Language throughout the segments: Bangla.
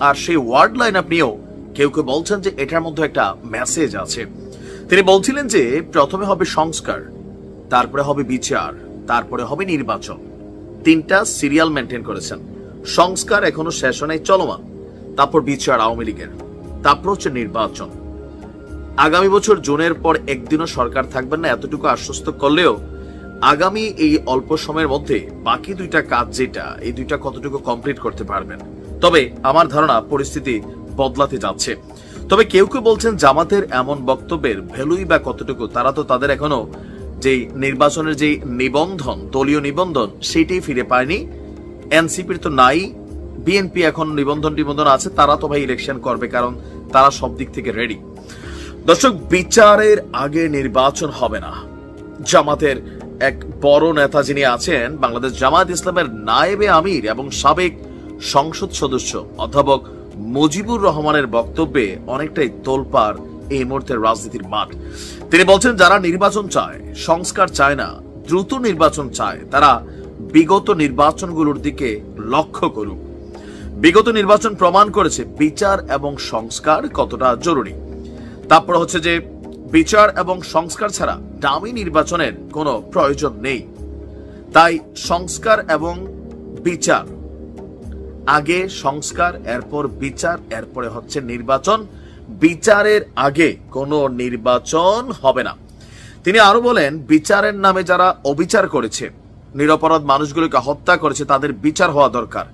আর সেই ওয়ার্ড লাইন আপনিও কেউ কেউ বলছেন যে এটার মধ্যে একটা মেসেজ আছে। তিনি বলছিলেন যে প্রথমে হবে সংস্কার, তারপরে হবে বিচার, তারপরে হবে নির্বাচন। তিনটা সিরিয়াল মেনটেন করেছেন। সংস্কার এখনও শেষ হয় চলমান। তারপর বিচার আওয়ামী লীগের। তারপর হচ্ছে নির্বাচন। আগামী বছর জুনের পর একদিনও সরকার থাকবেন না, এতটুকু আশ্বস্ত করলেও আগামী এই অল্প সময়ের মধ্যে বাকি দুইটা কাজ যেটা, এই দুইটা কতটুকু কমপ্লিট করতে পারবেন? তবে আমার ধারণা পরিস্থিতি বদলাতে যাচ্ছে। তবে কেউ কেউ বলছেন জামাতের এমন বক্তব্যের ভ্যালুই বা কতটুকু, তারা তো তাদের এখনও যে নির্বাচনের যে নিবন্ধন, দলীয় নিবন্ধন, সেটাই ফিরে পায়নি। এনসিপির তো নাই, বিএনপি এখন নিবন্ধন নিবন্ধন আছে, তারা তো ভাই ইলেকশন করবে, কারণ তারা সব দিক থেকে রেডি দর্শক, বিচারের আগে নির্বাচন হবে না। জামাতের এক বড় নেতা যিনি আছেন, বাংলাদেশ জামাত ইসলামের নায়েবে আমির এবং সাবেক সংসদ সদস্য অধ্যাপক মুজিবুর রহমানের বক্তব্যে অনেকটাই তোলপার এই মুহূর্তের রাজনীতির মাঠ। তিনি বলছেন, যারা নির্বাচন চায়, সংস্কার চায় না, দ্রুত নির্বাচন চায়, তারা বিগত নির্বাচনগুলোর দিকে লক্ষ্য করুক। বিগত নির্বাচন প্রমাণ করেছে বিচার এবং সংস্কার কতটা জরুরি। তারপর হচ্ছে যে, বিচার এবং সংস্কার ছাড়া দামি নির্বাচনের কোনো প্রয়োজন নেই। তাই সংস্কার এবং বিচার আগে সংস্কার, এরপর বিচার, এরপরে হচ্ছে নির্বাচন। বিচারের আগে কোনো নির্বাচন হবে না। তিনি আরও বলেন, বিচারের নামে যারা অবিচার করেছে, নিরপরাধ মানুষগুলোকে হত্যা করেছে, তাদের বিচার হওয়া দরকার।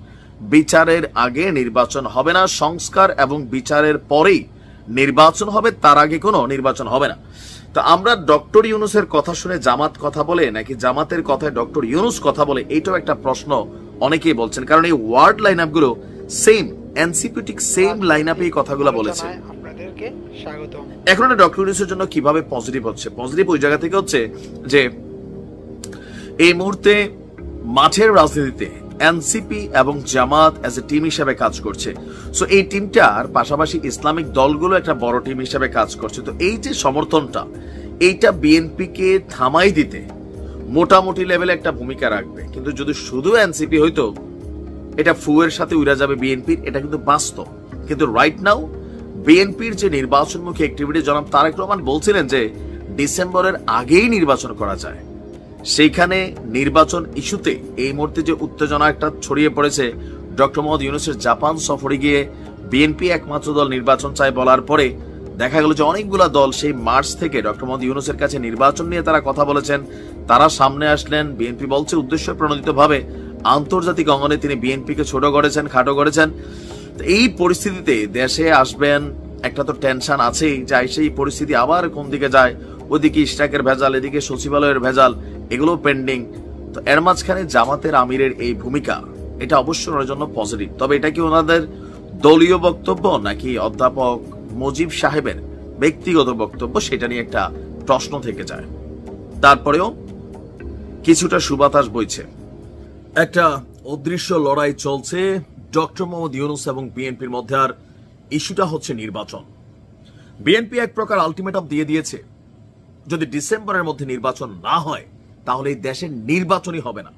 বিচারের আগে নির্বাচন হবে না, সংস্কার এবং বিচারের পরেই নির্বাচন হবে, তার আগে কোনো নির্বাচন হবে না। তো আমরা ডক্টর ইউনুসের কথা শুনে জামাত কথা বলে, নাকি জামাতের কথায় ডক্টর ইউনুস কথা বলে, এইটাও একটা প্রশ্ন অনেকেই বলছেন কারণ এই ওয়ার্ড লাইন আপগুলো সেম এনসিপিটিক সেম লাইন আপে এই কথাগুলো বলেছে। এখন এটা ডক্টর ইউনুসের জন্য কীভাবে পজিটিভ হচ্ছে? পজিটিভ ওই জায়গা থেকে হচ্ছে যে এই মুহূর্তে মাঠের রাজনীতিতে এনসিপি এবং জামাত অ্যাজ এ টিম হিসেবে কাজ করছে। সো এই টিমটার পাশাপাশি ইসলামিক দলগুলো একটা বড় টিম হিসাবে কাজ করছে। তো এই যে সমর্থনটা এইটা বিএনপিকে থামাই দিতে মোটামুটি লেভেলে একটা ভূমিকা রাখবে। কিন্তু যদি শুধু এনসিপি হইতো, এটা ফুয়ের সাথে উড়া যাবে বিএনপির এটা কিন্তু বাস্তব। কিন্তু রাইট নাও বিএনপির যে নির্বাচনমুখী অ্যাক্টিভিটি জনাব তারেক রহমান বলছিলেন যে ডিসেম্বরের আগেই নির্বাচন করা যায়। সেইখানে নির্বাচন ইস্যুতে এই মুহূর্তে যে উত্তেজনা একটা ছড়িয়ে পড়েছে, ডক্টর মোহাম্মদ ইউনুসের জাপান সফরে গিয়ে বিএনপি একমাত্র দল নির্বাচন চায় বলার পরে দেখা গেল যে অনেকগুলা দল সেই মার্চ থেকে ডক্টর মোহাম্মদ ইউনুসের কাছে নির্বাচন নিয়ে তারা কথা বলেছেন। তারা সামনে আসলেন, বিএনপি বলছে উদ্দেশ্য প্রণোদিত ভাবে আন্তর্জাতিক অঙ্গনে তিনি বিএনপিকে ছোট করেছেন, খাটো করেছেন। এই পরিস্থিতিতে দেশে আসবেন, একটা তো টেনশন আছেই যে সেই পরিস্থিতি আবার কোন দিকে যায়? ওদিকে ইস্টাকের ভেজাল, এদিকে সচিবালয়ের ভেজাল, এগুলো পেন্ডিং তো এর মাঝখানে জামাতের আমিরের এই ভূমিকা, এটা অবশ্যই ওনার জন্য পজিটিভ তবে এটা কি ওনাদের দলীয় বক্তব্য নাকি অধ্যাপক মুজিব সাহেবের ব্যক্তিগত বক্তব্য সেটা নিয়ে একটা প্রশ্ন থেকে যায়। তারপরেও কিছুটা সুবাতাস বইছে। একটা অদৃশ্য লড়াই চলছে, ডক্টর মোহাম্মদ ইউনুস এবং বিএনপির মধ্যে, আর ইস্যুটা হচ্ছে নির্বাচন। বিএনপি এক প্রকার আলটিমেটাম দিয়ে দিয়েছে। যদি ডিসেম্বরের মধ্যে নির্বাচন না হয়, তাহলে এই দেশের নির্বাচনই হবে না।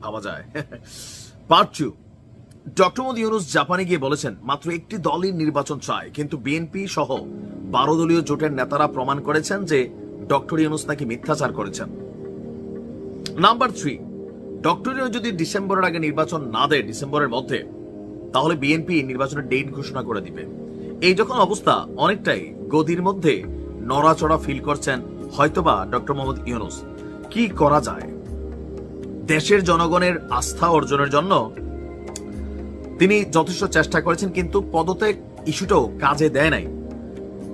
ভাবা যায়। Part two doctor Modi Yunus জাপানে গিয়ে বলেছেন, মাত্র একটি দলই নির্বাচন চায়, কিন্তু বিএনপি সহ বারো দলীয় জোটের নেতারা প্রমাণ করেছেন যে ডক্টর ইউনুস নাকি মিথ্যাচার করেছেন। নাম্বার থ্রি, ডক্টর ইউনুস যদি ডিসেম্বরের আগে নির্বাচন না দেয়, ডিসেম্বরের মধ্যে, তাহলে বিএনপি নির্বাচনের ডেট ঘোষণা করে দিবে। এই যখন অবস্থা, অনেকটাই গদির মধ্যে নড়াচড়া ফিল করছেন হয়তোবা ডক্টর মোহাম্মদ ইউনুস। কি করা যায়? দেশের জনগণের আস্থা অর্জনের জন্য তিনি যথেষ্ট চেষ্টা করেছেন, কিন্তু পদত্যাগ ইস্যুটাও কাজে দেয় নাই।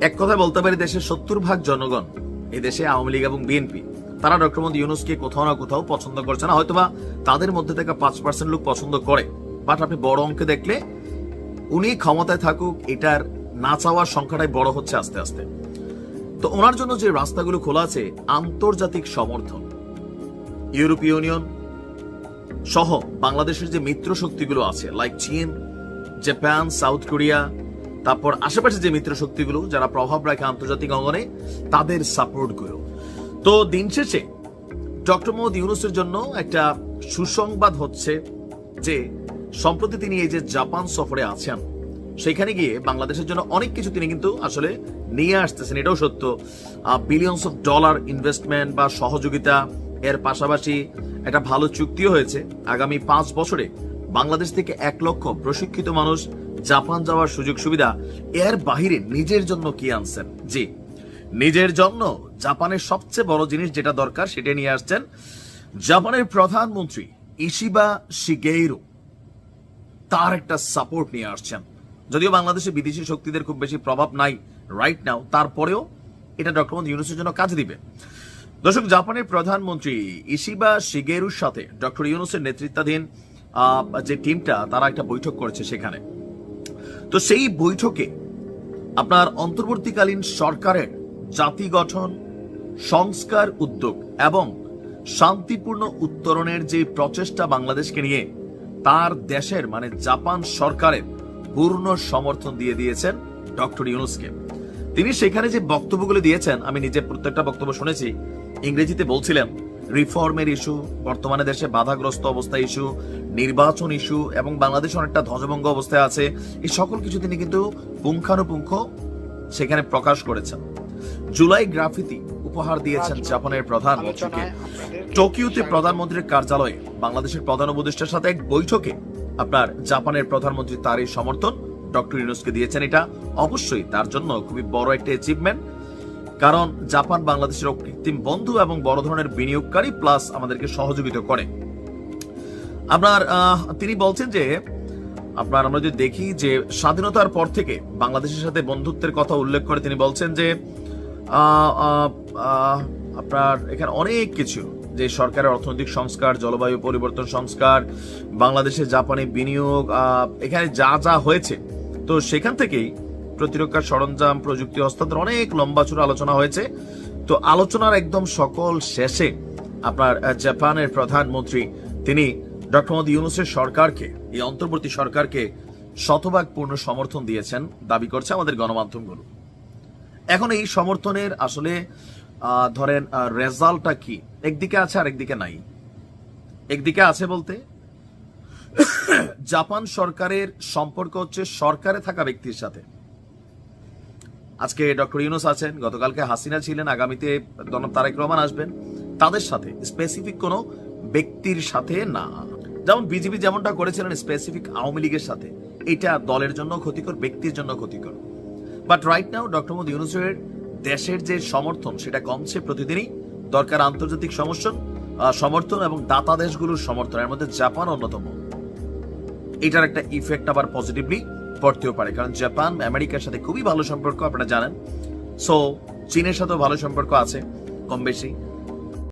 এক কথা বলতে পারি, দেশের সত্তর ভাগ জনগণ এই দেশে আওয়ামী লীগ এবং বিএনপি, তারা ডক্টর মোদী ইউনুসকে কোথাও না কোথাও পছন্দ করছে না, হয়তোবা তাদের মধ্যে থেকে পাঁচ পার্সেন্ট লোক পছন্দ করে। বাট আপনি বড় অঙ্কে দেখলে, উনি ক্ষমতায় থাকুক, এটার না চাওয়ার সংখ্যাটাই বড় হচ্ছে আস্তে আস্তে। তো ওনার জন্য যে রাস্তাগুলো খোলা আছে, আন্তর্জাতিক সমর্থন। ইউরোপীয় ইউনিয়ন সহ বাংলাদেশের যে মিত্র শক্তিগুলো আছে লাইক চীন, জাপান, সাউথ কোরিয়া, তারপর আশেপাশে যে মিত্র শক্তিগুলো যারা প্রভাব রাখে আন্তর্জাতিক অঙ্গনে, তাদের সাপোর্টগুলো। তো দিন শেষে ডক্টর মোহাম্মদ ইউনুসের জন্য একটা সুসংবাদ হচ্ছে যে, সম্প্রতি তিনি এই যে জাপান সফরে আছেন, সেখানে গিয়ে বাংলাদেশের জন্য অনেক কিছু তিনি কিন্তু আসলে নিয়ে আসতেছেন। এটাও সত্য। বিলিয়নস অফ ডলার ইনভেস্টমেন্ট বা সহযোগিতা এর পাশাপাশি একটা ভালো চুক্তিও হয়েছে। আগামী পাঁচ বছরে বাংলাদেশ থেকে এক লক্ষ প্রশিক্ষিত মানুষ জাপান যাওয়ার সুযোগ সুবিধা এর বাহিরে নিজের জন্য কি আনছেন? জি, নিজের জন্য জাপানের সবচেয়ে বড় জিনিস যেটা দরকার সেটা নিয়ে আসছেন জাপানের প্রধানমন্ত্রী ইশিবা শিগেইরো। তার একটা সাপোর্ট নিয়ে আসছেন। যদিও বাংলাদেশে বিদেশি শক্তিদের খুব বেশি প্রভাব নাই রাইট নাও তারপরেও এটা ডক্টর মোহাম্মদ ইউনুসের জন্য কাজ দিবে। দর্শক, জাপানের প্রধানমন্ত্রী ইশিবা শিগেরুর সাথে ডক্টর ইউনুসের নেতৃত্বাধীন যে টিমটা, তারা একটা বৈঠক করেছে সেখানে। তো সেই বৈঠকে আপনার অন্তর্বর্তীকালীন সরকারের জাতি গঠন, সংস্কার উদ্যোগ এবং শান্তিপূর্ণ উত্তরণের যে প্রচেষ্টা বাংলাদেশকে নিয়ে তার দেশের মানে জাপান সরকারের, পূর্ণ সমর্থন দিয়ে দিয়েছেন ডক্টর ইউনুসকে। তিনি সেখানে যে বক্তব্যগুলো দিয়েছেন আমি নিজে প্রত্যেকটা বক্তব্য শুনেছি ইংরেজিতে বলছিলেন রিফর্মের ইস্যু বর্তমানে দেশে বাধাগ্রস্ত অবস্থা ইস্যু নির্বাচন ইস্যু এবং বাংলাদেশ অনেকটা ধ্বজভঙ্গ অবস্থায় আছে। এই সকল কিছু তিনি কিন্তু পুঙ্খানুপুঙ্খ সেখানে প্রকাশ করেছেন। জুলাই গ্রাফিতি উপহার দিয়েছেন জাপানের প্রধানমন্ত্রীকে আলোচনায় টোকিওতে প্রধানমন্ত্রীর কার্যালয়ে বাংলাদেশের প্রধান উপদেষ্টার সাথে এক বৈঠকে আপনার জাপানের প্রধানমন্ত্রী তার এই সমর্থন। ডক্টর ইউনুসকে দিয়েছেন, এটা অবশ্যই তার জন্য খুবই বড় একটা অ্যাচিভমেন্ট কারণ জাপান বাংলাদেশের কৃত্রিম বন্ধু এবং বড় ধরনের বিনিয়োগকারী প্লাস আমাদেরকে সহযোগিতা করে। আপনার তিনি বলছেন যে, আপনার আমরা যদি দেখি যে স্বাধীনতার পর থেকে বাংলাদেশের সাথে বন্ধুত্বের কথা উল্লেখ করে তিনি বলছেন যে আপনার এখানে অনেক কিছু, যে সরকারের অর্থনৈতিক সংস্কার, জলবায়ু পরিবর্তন সংস্কার বাংলাদেশে জাপানি বিনিয়োগ এখানে যা যা হয়েছে তো সেখান থেকেই প্রতিরক্ষা সরঞ্জাম, প্রযুক্তি হস্তান্তর, অনেক লম্বা চূড়া আলোচনা হয়েছে। তো আলোচনার একদম সকল শেষে আপনার জাপানের প্রধানমন্ত্রী, তিনি ডক্টর মোহাম্মদ ইউনুসের সরকারকে, এই অন্তর্বর্তী সরকারকে শতভাগ পূর্ণ সমর্থন দিয়েছেন, দাবি করছে আমাদের গণমাধ্যমগুলো। এখন এই সমর্থনের আসলে ধরেন রেজাল্টটা কি? একদিকে আছে আর একদিকে নাই। একদিকে আছে বলতে জাপান সরকারের সম্পর্ক হচ্ছে সরকারে থাকা ব্যক্তির সাথে। আজকে ডক্টর ইউনুস আছেন, গতকালকে হাসিনা ছিলেন, আগামীতে জনাব তারেক রহমান আসবেন। তাদের সাথে স্পেসিফিক কোনো ব্যক্তির সাথে না। যেমন বিজেপি যেমনটা করেছিলেন স্পেসিফিক আওয়ামী লীগের সাথে। এটা দলের জন্য ক্ষতিকর, ব্যক্তির জন্য ক্ষতিকর। But right now doctor Mohammad ইউনুসের দেশের যে সমর্থন, সেটা কমছে প্রতিদিনই। দরকার আন্তর্জাতিক সমর্থন সমর্থন এবং দাতা দেশগুলোর সমর্থন। এর মধ্যে জাপান অন্যতম। এটার একটা ইফেক্ট আবার পজিটিভলি পড়তেও পারে। কারণ জাপান, আমেরিকার সাথে খুবই ভালো সম্পর্ক, আপনারা জানেন। সো চীনের সাথেও ভালো সম্পর্ক আছে কম বেশি